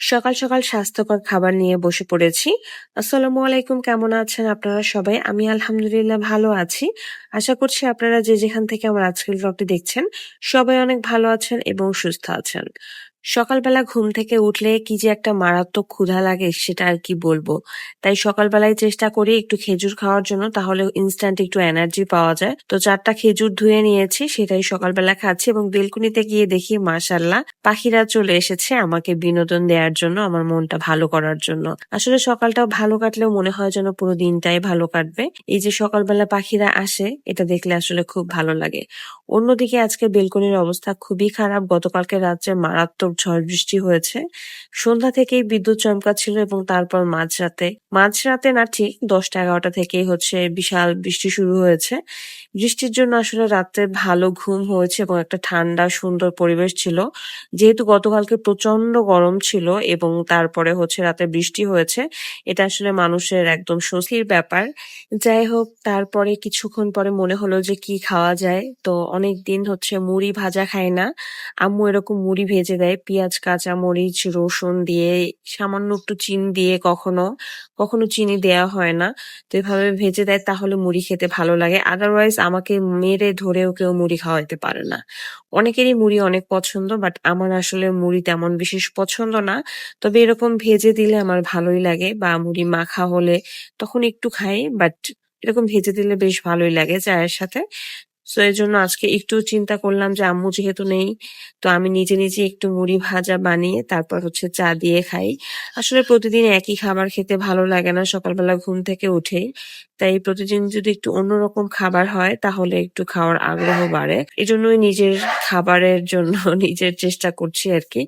সকাল সকাল স্বাস্থ্যকর খাবার নিয়ে বসে পড়েছি। আসসালামু আলাইকুম, কেমন আছেন আপনারা সবাই? আমি আলহামদুলিল্লাহ ভালো আছি। আশা করছি আপনারা যে যেখান থেকে আমার আজকের ব্লগটি দেখছেন, সবাই অনেক ভালো আছেন এবং সুস্থ আছেন। সকালবেলা ঘুম থেকে উঠলে কি যে একটা মারাত্মক ক্ষুধা লাগে সেটা আর কি বলব। তাই সকালবেলায় চেষ্টা করি একটু খেজুর খাওয়ার জন্য, তাহলে ইনস্ট্যান্ট একটু এনার্জি পাওয়া যায়। তো চারটা খেজুর ধুয়ে নিয়েছি, সেটাই সকালবেলা খাচ্ছি এবং বেলকুনিতে গিয়ে দেখি মাশাল্লাহ পাখিরা চলে এসেছে আমাকে বিনোদন দেওয়ার জন্য, আমার মনটা ভালো করার জন্য। আসলে সকালটাও ভালো কাটলেও মনে হয় যেন পুরো দিনটাই ভালো কাটবে। এই যে সকালবেলা পাখিরা আসে, এটা দেখলে আসলে খুব ভালো লাগে। অন্যদিকে আজকে বেলকুনির অবস্থা খুবই খারাপ, গতকালকে রাত্রে মারাত্মক ঝড় বৃষ্টি হয়েছে। সন্ধ্যা থেকেই বিদ্যুৎ চমকাচ্ছিল এবং তারপর মাঝরাতে মাঝরাতে না ঠিক দশটা এগারোটা থেকেই হচ্ছে বিশাল বৃষ্টি শুরু হয়েছে। বৃষ্টির জন্য আসলে রাত্রে ভালো ঘুম হয়েছে এবং একটা ঠান্ডা, সুন্দর পরিবেশ ছিল। যেহেতু গতকালকে প্রচণ্ড গরম ছিল এবং তারপরে হচ্ছে রাতে বৃষ্টি হয়েছে, এটা আসলে মানুষের একদম স্বস্তির ব্যাপার। যাই হোক, তারপরে কিছুক্ষণ পরে মনে হলো যে কি খাওয়া যায়। তো অনেক দিন হচ্ছে মুড়ি ভাজা খাই না। আম্মু এরকম মুড়ি ভেজে দেয় পেঁয়াজ কাঁচা মরিচ রসুন দিয়ে, সামান্য একটু চিনি দিয়ে কখনো কখনো চিনি দেয়া হয় না। তো এভাবে ভেজে দেয়, তাহলে মুড়ি খেতে ভালো লাগে। আদারওয়াইজ আমাকে মেরে ধরেও কেউ মুড়ি খাওয়াইতে পারে না। অনেকেরই মুড়ি অনেক পছন্দ বাট আমার আসলে মুড়ি তেমন বিশেষ পছন্দ না। তবে এরকম ভেজে দিলে আমার ভালোই লাগে বা মুড়ি মাখা হলে তখন একটু খাই বাট এরকম ভেজে দিলে বেশ ভালোই লাগে চায়ের সাথে। সো এর জন্য আজকে একটু চিন্তা করলাম যে আম্মু যেহেতু নেই, তো আমি নিজে নিজে একটু মুড়ি ভাজা বানিয়ে তারপর হচ্ছে চা দিয়ে খাই। আসলে প্রতিদিন একই খাবার খেতে ভালো লাগে না, সকালবেলা ঘুম থেকে উঠেই তাই প্রতিদিন যদি একটু অন্যরকম খাবার হয়, তাহলে একটু খাওয়ার আগ্রহ বাড়ে। এই জন্যই নিজের খাবারের জন্য নিজের চেষ্টা করছি আর কি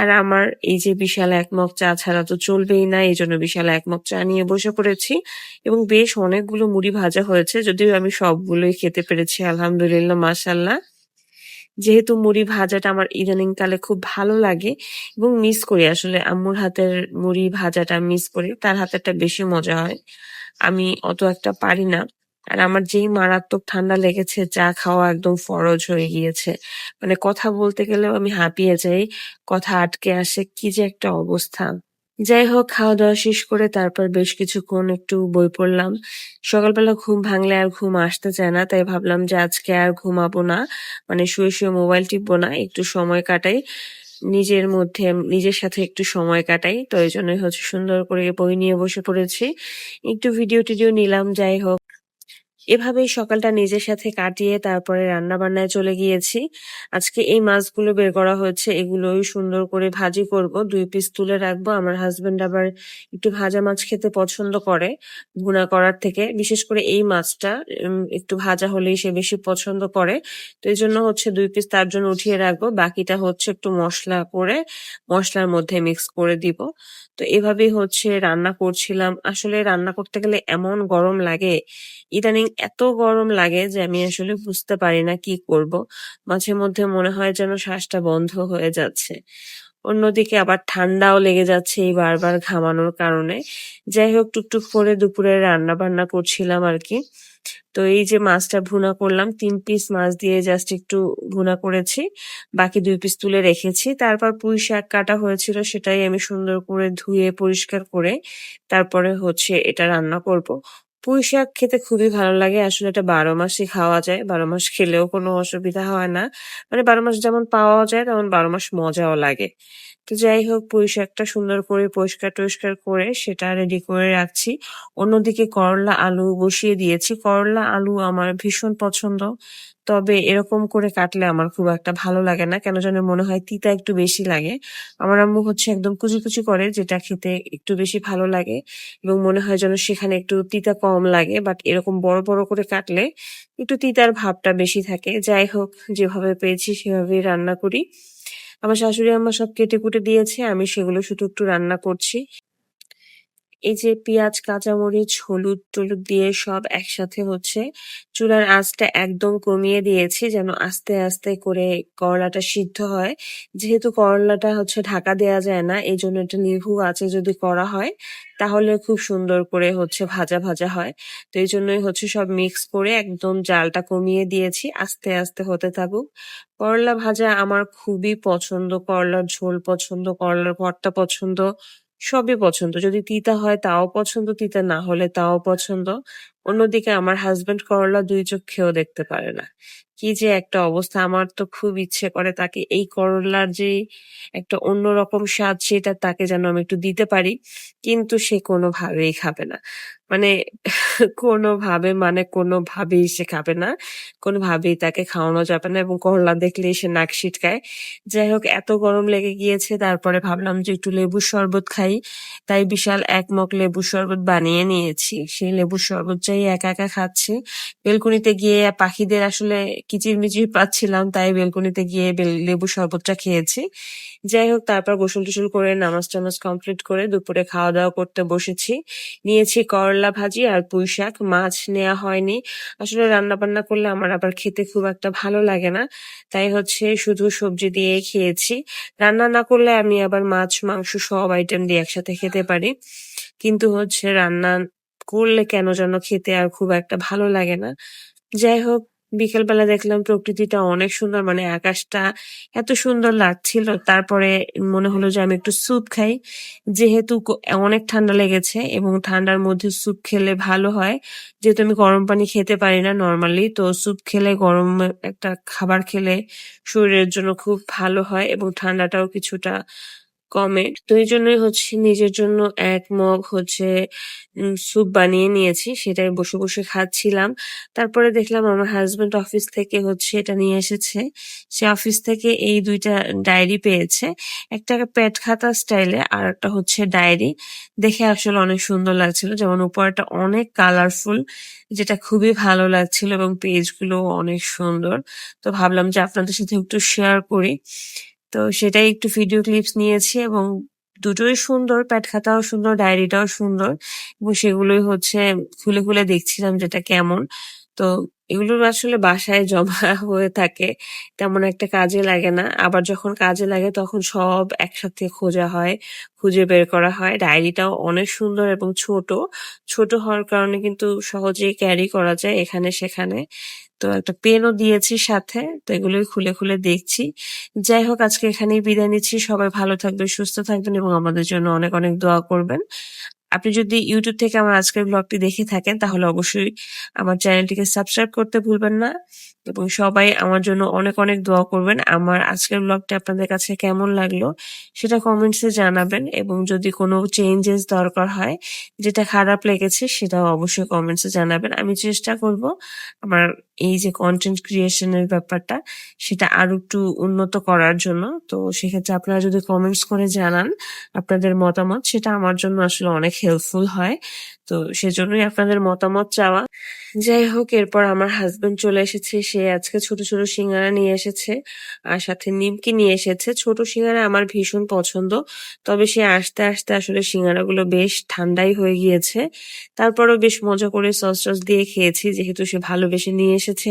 আর আমার এই যে বিশাল এক মগ চা ছাড়া তো চলবেই না এই জন্য বিশাল এক মগ চা নিয়ে বসে পড়েছি। এবং বেশ অনেকগুলো মুড়ি ভাজা হয়েছে, যদিও আমি সবগুলোই খেতে পেরেছি আলহামদুলিল্লাহ মাসাল্লাহ যেহেতু মুড়ি ভাজাটা আমার ইদানিং কালে খুব ভালো লাগে এবং মিস করি। আসলে আম্মুর হাতের মুড়ি ভাজাটা মিস করি, তার হাতেরটা বেশি মজা হয়। আমি অত একটা পারি না। আর আমার যেই মারাত্মক ঠান্ডা লেগেছে, চা খাওয়া একদম ফরজ হয়ে গিয়েছে। মানে কথা বলতে গেলেও আমি হাঁপিয়ে যাই, কথা আটকে আসে, কি যে একটা অবস্থা। যাই হোক, খাওয়া দাওয়া শেষ করে তারপর বেশ কিছুক্ষণ একটু বই পড়লাম। সকালবেলা ঘুম ভাঙলে আর ঘুম আসতে চায় না, তাই ভাবলাম যে আজকে আর ঘুমাবো না। মানে শুয়ে শুয়ে মোবাইল টিপবো না, একটু সময় কাটাই। নিজের মধ্যে, নিজের সাথে একটু সময় কাটাই। তো এই জন্যই হচ্ছে সুন্দর করে বই নিয়ে বসে পড়েছি। একটু ভিডিও টিডিও নিলাম, যাই হোক। এভাবেই সকালটা নিজের সাথে কাটিয়ে তারপরে রান্না বান্নায় চলে গিয়েছি। আজকে এই মাছগুলো বের করা হয়েছে, এগুলোই সুন্দর করে ভাজি করব। দুই পিস তুলে রাখব। আমার হাজবেন্ড আবার একটু ভাজা মাছ খেতে পছন্দ করে, ভুনা করার থেকে। বিশেষ করে এই মাছটা একটু ভাজা হলেই সে বেশি পছন্দ করে। তো এই জন্য হচ্ছে দুই পিস তার জন্য উঠিয়ে রাখব। বাকিটা হচ্ছে একটু মশলা করে, মশলার মধ্যে মিক্স করে দিব। তো এভাবেই হচ্ছে রান্না করছিলাম। আসলে রান্না করতে গেলে এমন গরম লাগে। ইদানিং এত গরম লাগে যে আমি আসলে বুঝতে পারি না কি করব। মাঝে মধ্যে মনে হয় যেন শ্বাসটা বন্ধ হয়ে যাচ্ছে। অন্যদিকে আবার ঠান্ডাও লেগে যাচ্ছে এই বারবার ঘামানোর কারণে। যাই হোক, টুকটুক করে দুপুরে রান্না বান্না করছিলাম আর কি তো এই যে মাছটা ভুনা করলাম, তিন পিস মাছ দিয়ে জাস্ট একটু ভুনা করেছি, বাকি দুই পিস তুলে রেখেছি। তারপর পুঁই শাক কাটা হয়েছিল, সেটাই আমি সুন্দর করে ধুয়ে পরিষ্কার করে তারপরে হচ্ছে এটা রান্না করব। পুঁই শাক খেতে খুবই ভালো লাগে। আসলে এটা বারো মাসই খাওয়া যায়। বারো মাস খেলেও কোনো অসুবিধা হয় না। মানে বারো মাস যেমন পাওয়া যায়, তেমন বারো মাস মজাও লাগে। তো যাই হোক পুঁই সুন্দর করে পরিষ্কার টরিষ্কার করে সেটা রেডি করে রাখছি। অন্যদিকে করলা আলু বসিয়ে দিয়েছি। করলা আলু আমার ভীষণ পছন্দ। তবে এরকম করে কাটলে আমার খুব একটা ভালো লাগে না। কেন যেন মনে হয় তিতা একটু বেশি লাগে। আমার আম্মু হচ্ছে একদম কুচি কুচি করে, যেটা খেতে একটু বেশি ভালো লাগে এবং মনে হয় যেন সেখানে একটু তিতা কম লাগে। বাট এরকম বড় বড় করে কাটলে একটু তিতার ভাবটা বেশি থাকে। যাই হোক, যেভাবে পেয়েছি সেভাবেই রান্না করি। আমার শাশুড়ি আম্মা সব কেটে কুটে দিয়েছে আমি সেগুলো শুধু একটু রান্না করছি। এই যে পেঁয়াজ, কাঁচামরিচ, হলুদ টলুদ দিয়ে সব একসাথে হচ্ছে চুলার আঁচটা একদম কমিয়ে দিয়েছি যেন আস্তে আস্তে করে করলাটা সিদ্ধ হয়। যেহেতু করলাটা হচ্ছে ঢাকা দেওয়া যায় না এই জন্য একটা নিভু আছে যদি করা হয়, তাহলে খুব সুন্দর করে হচ্ছে ভাজা ভাজা হয়। তো এই জন্যই হচ্ছে সব মিক্স করে একদম জালটা কমিয়ে দিয়েছি, আস্তে আস্তে হতে থাকুক। করলা ভাজা আমার খুবই পছন্দ, করলার ঝোল পছন্দ, করলার ভর্তা পছন্দ। সবই পছন্দ। যদি তিতা হয় তাও পছন্দ, তিতা না হলে তাও পছন্দ। অন্যদিকে আমার হাজবেন্ড করলা দুই চোখ খেয়েও দেখতে পারে না। কি যে একটা অবস্থা, আমার তো খুব ইচ্ছে করে তাকে এই করলার যে একটা অন্যরকম স্বাদ সেটা তাকে যেন আমি একটু দিতে পারি, কিন্তু সে কোনোভাবেই খাবে না। মানে কোনোভাবে মানে কোনোভাবেই সে খাবে না, কোনোভাবেই তাকে খাওয়ানো যাবে না এবং করলা দেখলেই সে নাক ছিটকায় যাই হোক, এত গরম লেগে গিয়েছে, তারপরে ভাবলাম যে একটু লেবুর শরবত খাই, তাই বিশাল এক মগ লেবুর শরবত বানিয়ে নিয়েছি। সেই লেবুর শরবত চাই একা একা খাচ্ছি, বেলকুনিতে গিয়ে পাখিদের আসলে কিচিরমিচির পাচ্ছিলাম, তাই বেলকুনিতে গিয়ে লেবুর শরবতটা খেয়েছি। যাই হোক, তারপর গোসল টোসল করে, নামাজ টামাজ কমপ্লিট করে দুপুরে খাওয়া দাওয়া করতে বসেছি। নিয়েছি করলা ভাজি আর পুঁই শাক, মাছ নেওয়া হয়নি। আসলে রান্না বান্না করলে আমার আবার খেতে খুব একটা ভালো লাগে না, তাই হচ্ছে শুধু সবজি দিয়ে খেয়েছি। রান্না না করলে আমি আবার মাছ, মাংস সব আইটেম দিয়ে একসাথে খেতে পারি। কিন্তু হচ্ছে রান্না করলে কেন যেন খেতে আর খুব একটা ভালো লাগে না। যাই হোক বিকেলবেলা দেখলাম প্রকৃতিটা অনেক সুন্দর মানে আকাশটা এত সুন্দর লাগছিল। তারপরে মনে হলো যে আমি একটু স্যুপ খাই। যেহেতু অনেক ঠান্ডা লেগেছে এবং ঠান্ডার মধ্যে স্যুপ খেলে ভালো হয়। যেহেতু আমি গরম পানি খেতে পারি না নর্মালি তো স্যুপ খেলে গরম একটা খাবার খেলে শরীরের জন্য খুব ভালো হয় এবং ঠান্ডাটাও কিছুটা কমে তো এই জন্যই হচ্ছে নিজের জন্য এক মগ হচ্ছে স্যুপ বানিয়ে নিয়েছি, সেটাই বসে বসে খাচ্ছিলাম। তারপরে দেখলাম আমার হাজবেন্ড অফিস থেকে হচ্ছে এটা নিয়ে এসেছে। সে অফিস থেকে এই দুইটা ডায়েরি পেয়েছে। একটা প্যাড খাতা স্টাইলে আর একটা হচ্ছে ডায়েরি দেখে আসলে অনেক সুন্দর লাগছিল। যেমন উপরটা অনেক কালারফুল যেটা খুবই ভালো লাগছিল এবং পেজগুলো অনেক সুন্দর। তো ভাবলাম যে আপনাদের সাথে একটু শেয়ার করি। তো সেটাই একটু ভিডিও ক্লিপস নিয়েছি এবং দুটোই সুন্দর প্যাড খাতাও সুন্দর ডায়েরিটাও সুন্দর এবং সেগুলোই হচ্ছে খুলে খুলে দেখছিলাম যেটা কেমন। তো এগুলো আসলে বাসায় জমা হয়ে থাকে, তেমন একটা কাজে লাগে না। আবার যখন কাজে লাগে তখন সব একসাথে খোঁজা হয়, খুঁজে বের করা হয়। ডায়েরিটাও অনেক সুন্দর এবং ছোট। ছোট হওয়ার কারণে কিন্তু সহজেই ক্যারি করা যায় এখানে সেখানে। তো একটা পেনও দিয়েছি সাথে, তো এগুলোই খুলে খুলে দেখছি। যাই হোক, আজকে এখানেই বিদায় নিচ্ছি। সবাই ভালো থাকবেন, সুস্থ থাকবেন এবং আমাদের জন্য অনেক অনেক দোয়া করবেন। আপনি যদি ইউটিউব থেকে আমার আজকের ব্লগটি দেখে থাকেন, তাহলে অবশ্যই আমার চ্যানেলটিকে সাবস্ক্রাইব করতে ভুলবেন না এবং সবাই আমার জন্য অনেক অনেক দোয়া করবেন। আমার আজকের ব্লগটি আপনাদের কাছে কেমন লাগল সেটা কমেন্টসে জানাবেন এবং যদি কোনো চেঞ্জেস দরকার হয়, যেটা খারাপ লেগেছে সেটাও অবশ্যই কমেন্টসে জানাবেন। আমি চেষ্টা করব আমার এই যে কন্টেন্ট ক্রিয়েশনের ব্যাপারটা, সেটা আরও একটু উন্নত করার জন্য। তো সেক্ষেত্রে আপনারা যদি কমেন্টস করে জানান, আপনাদের মতামত, সেটা আমার জন্য আসলে অনেক হেল্পফুল হয়। তো সেজন্যই আপনাদের মতামত চাওয়া। যাই হোক, এরপর আমার হাজবেন্ড চলে এসেছে। সে আজকে ছোট ছোট সিঙ্গারা নিয়ে এসেছে আর সাথে নিমকি নিয়ে এসেছে। ছোট সিঙ্গারা আমার ভীষণ পছন্দ, তবে সে আসতে আসতে আসলে সিঙ্গারাগুলো বেশ ঠান্ডাই হয়ে গিয়েছে। তারপরও বেশ মজা করে সস টস দিয়ে খেয়েছি, যেহেতু সে ভালোবেসে নিয়ে এসেছে।